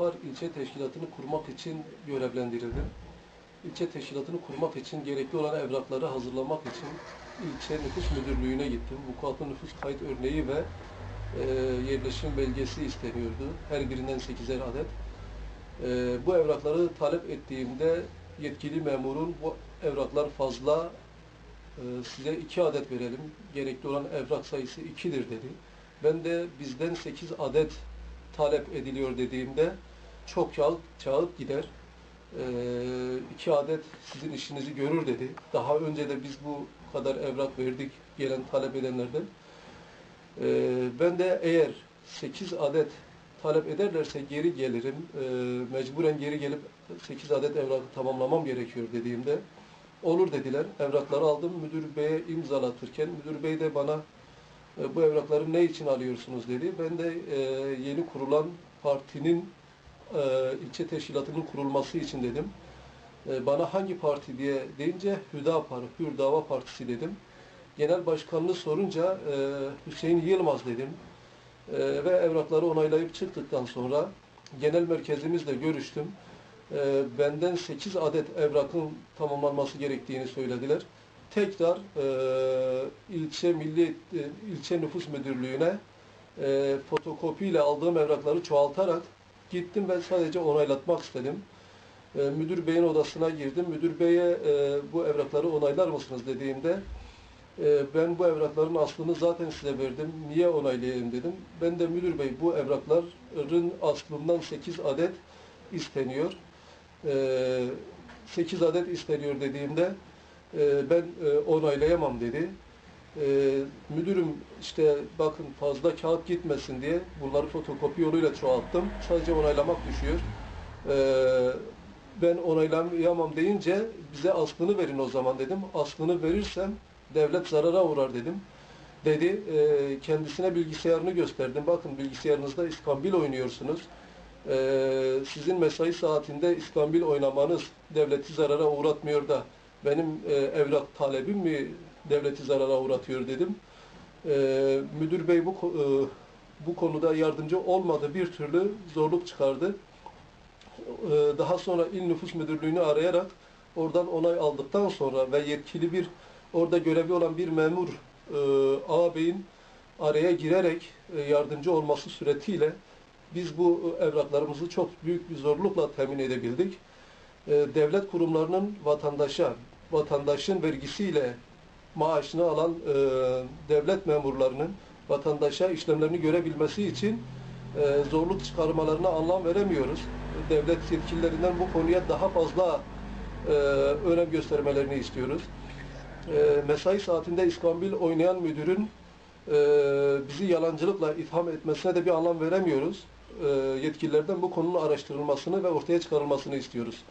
PAR ilçe teşkilatını kurmak için görevlendirildim. İlçe teşkilatını kurmak için gerekli olan evrakları hazırlamak için ilçe nüfus müdürlüğüne gittim. Vukuatlı nüfus kayıt örneği ve e, yerleşim belgesi isteniyordu. Her birinden 8'er adet. E, bu evrakları talep ettiğimde yetkili memurun bu evraklar fazla e, size iki adet verelim. Gerekli olan evrak sayısı ikidir dedi. Ben de bizden 8 adet talep ediliyor dediğimde çok kağıt, kağıt gider. E, iki adet sizin işinizi görür dedi. Daha önce de biz bu kadar evrak verdik gelen talep edenlerden. E, ben de eğer 8 adet talep ederlerse geri gelirim. E, mecburen geri gelip 8 adet evrakı tamamlamam gerekiyor dediğimde olur dediler. Evrakları aldım. Müdür beye imzalatırken müdür bey de bana e, bu evrakları ne için alıyorsunuz dedi. Ben de e, yeni kurulan partinin e, ilçe teşkilatının kurulması için dedim. E, bana hangi parti diye deyince Hüdapar, Hür Dava Partisi dedim. Genel başkanlığı sorunca e, Hüseyin Yılmaz dedim. E, ve evrakları onaylayıp çıktıktan sonra genel merkezimizle görüştüm. E, benden 8 adet evrakın tamamlanması gerektiğini söylediler. Tekrar e, ilçe milli e, ilçe nüfus müdürlüğüne e, fotokopiyle aldığım evrakları çoğaltarak gittim ben sadece onaylatmak istedim. E, müdür beyin odasına girdim. Müdür beye e, bu evrakları onaylar mısınız dediğimde e, ben bu evrakların aslını zaten size verdim. Niye onaylayayım dedim. Ben de müdür bey bu evrakların aslından 8 adet isteniyor. E, 8 adet isteniyor dediğimde e, ben e, onaylayamam dedi. E, müdürüm işte bakın fazla kağıt gitmesin diye bunları fotokopi yoluyla çoğalttım. Sadece onaylamak düşüyor. E, ben onaylayamam deyince bize aslını verin o zaman dedim. Aslını verirsem devlet zarara uğrar dedim. Dedi e, kendisine bilgisayarını gösterdim. Bakın bilgisayarınızda iskambil oynuyorsunuz. E, sizin mesai saatinde iskambil oynamanız devleti zarara uğratmıyor da benim e, evrak talebim mi devleti zarara uğratıyor dedim. E, müdür bey bu e, bu konuda yardımcı olmadı. Bir türlü zorluk çıkardı. E, daha sonra İl Nüfus Müdürlüğü'nü arayarak oradan onay aldıktan sonra ve yetkili bir orada görevli olan bir memur e, ağabeyin araya girerek e, yardımcı olması suretiyle biz bu evraklarımızı çok büyük bir zorlukla temin edebildik. E, devlet kurumlarının vatandaşa, vatandaşın vergisiyle maaşını alan e, devlet memurlarının vatandaşa işlemlerini görebilmesi için e, zorluk çıkarmalarına anlam veremiyoruz. Devlet yetkililerinden bu konuya daha fazla e, önem göstermelerini istiyoruz. E, mesai saatinde iskambil oynayan müdürün e, bizi yalancılıkla itham etmesine de bir anlam veremiyoruz. E, yetkililerden bu konunun araştırılmasını ve ortaya çıkarılmasını istiyoruz.